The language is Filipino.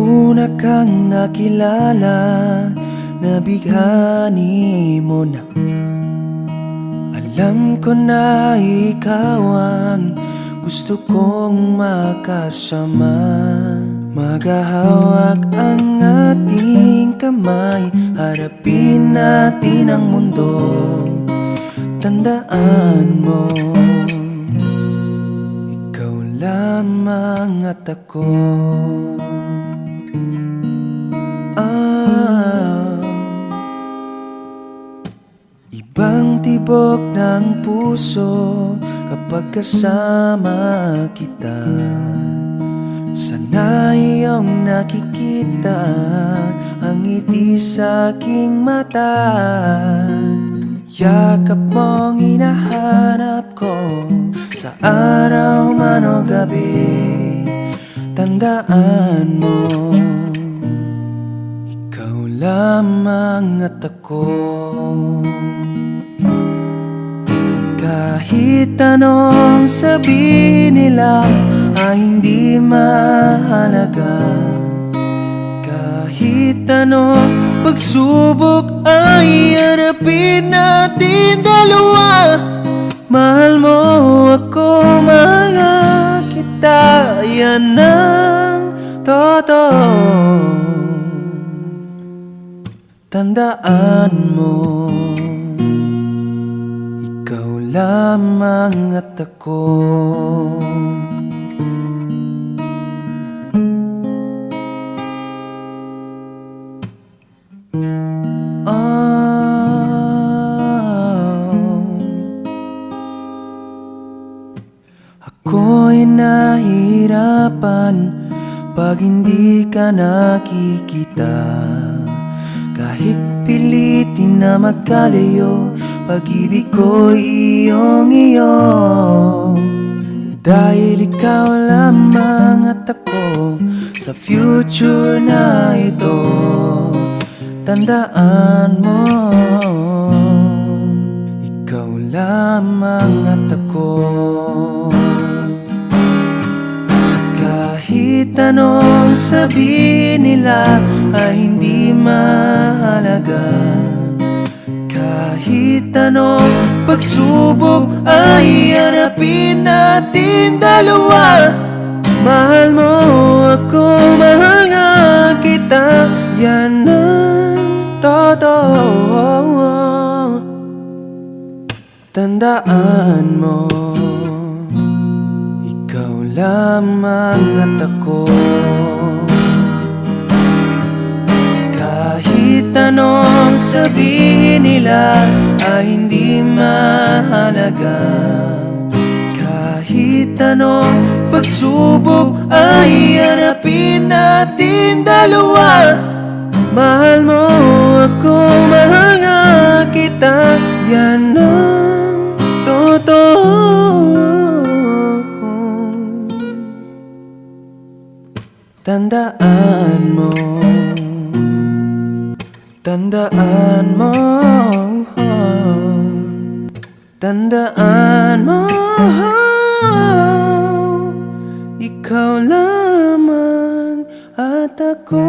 Una kang nakilala Nabighani mo na. Alam ko na ikaw ang Gusto kong makasama. Maghahawak ang ating kamay Harapin natin ang mundo. Tandaan mo Ikaw lamang at ako tibok ng puso kapag kasama kita. Sana iyong nakikita ang ngiti sa aking mata. Yakap mong hinahanap ko sa araw man o gabi Tandaan mo. Ikaw lamang at ako Kahit anong sabihin nila ay hindi mahalaga. Kahit anong pagsubok ay harapin natin dalawa. Mahal mo ako, mahal nga kita. Yan ang totoo. Tandaan mo lamang at ako. Ah, Ako'y nahihirapan pag hindi ka nakikita. Kahit pilitin na magkalayo Pag-ibig ko'y iyong iyo Dahil ikaw lamang at ako Sa future na ito. Tandaan mo Ikaw lamang at ako. Kahit anong sabihin nila ay hindi mahalaga Kahit anong pagsubok ay harapin natin dalawa. Mahal mo ako, mahal nga kita Yan ang totoo. Tandaan mo ikaw lamang at ako Kahit sabihin nila ay hindi mahalaga. Kahit anong pagsubok ay harapin natin dalawa. Mahal mo ako, mahal nga kita Yan ang totoo. Tandaan mo Tandaan mo Tandaan mo Ikaw lamang at ako